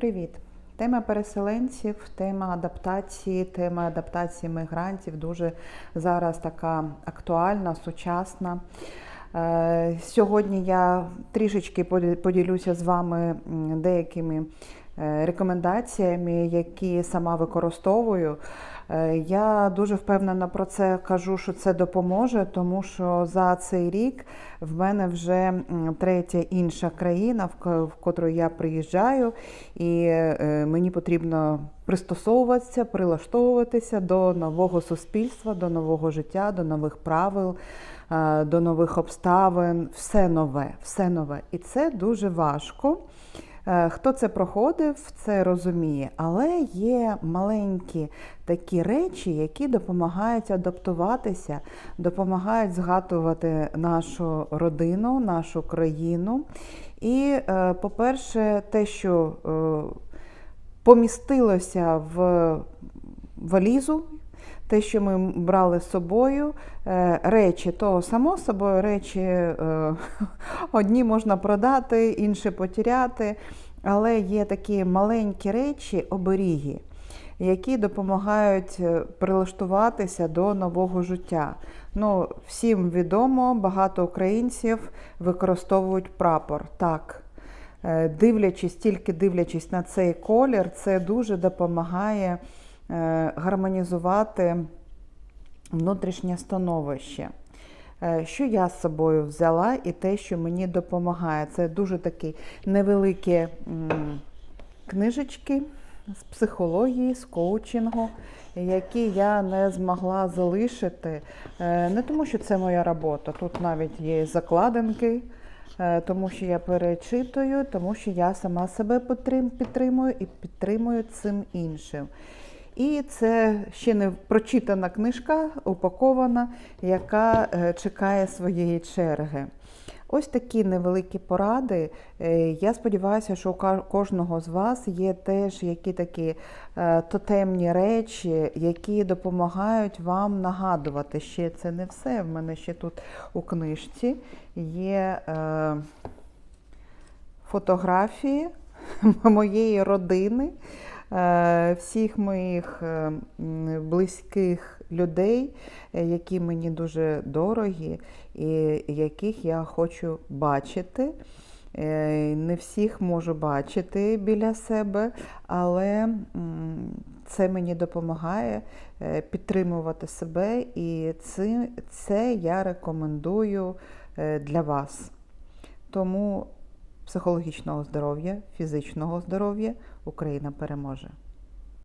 Привіт! Тема переселенців, тема адаптації, тема адаптації мігрантів дуже зараз така актуальна, сучасна. Е, Сьогодні я трішечки поділюся з вами деякими е, рекомендаціями, які сама використовую. Е, Я дуже впевнена про це кажу, що це допоможе, тому що за цей рік в мене вже третя інша країна, в ко- котру я приїжджаю, і е, мені потрібно пристосовуватися, прилаштовуватися до нового суспільства, до нового життя, до нових правил, е, до нових обставин. Все нове, все нове. І це дуже важко. Е, Хто це проходив, це розуміє, але є маленькі такі речі, які допомагають адаптуватися, допомагають згадувати нашу родину, нашу країну. І, е, по-перше, те, що е, помістилося в валізу, те, що ми брали з собою, е, речі, то само собою речі е, одні можна продати, інші потеряти. Але є такі маленькі речі, оберіги, які допомагають е, прилаштуватися до нового життя. Ну, всім відомо, багато українців використовують прапор. Так, дивлячись, тільки дивлячись на цей колір, це дуже допомагає гармонізувати внутрішнє становище. Е, Що я з собою взяла і те, що мені допомагає, це дуже такі невеликі книжечки з психології, з коучингу, які я не змогла залишити. Е, Не тому, що це моя робота. Тут навіть є закладинки, е, тому що я перечитую, тому що я сама себе підтримую і підтримую цим іншим. І це ще не прочитана книжка, упакована, яка е, чекає своєї черги. Ось такі невеликі поради. Е, Я сподіваюся, що у кожного з вас є теж які такі е, тотемні речі, які допомагають вам нагадувати. Ще це не все. В мене ще тут у книжці є фотографії моєї родини, всіх моїх е, близьких людей, е, які мені дуже дорогі, і яких я хочу бачити. Е, Не всіх можу бачити біля себе, але це мені допомагає е, підтримувати себе, і це, я рекомендую е, для вас. Тому психологічного здоров'я, фізичного здоров'я Україна переможе.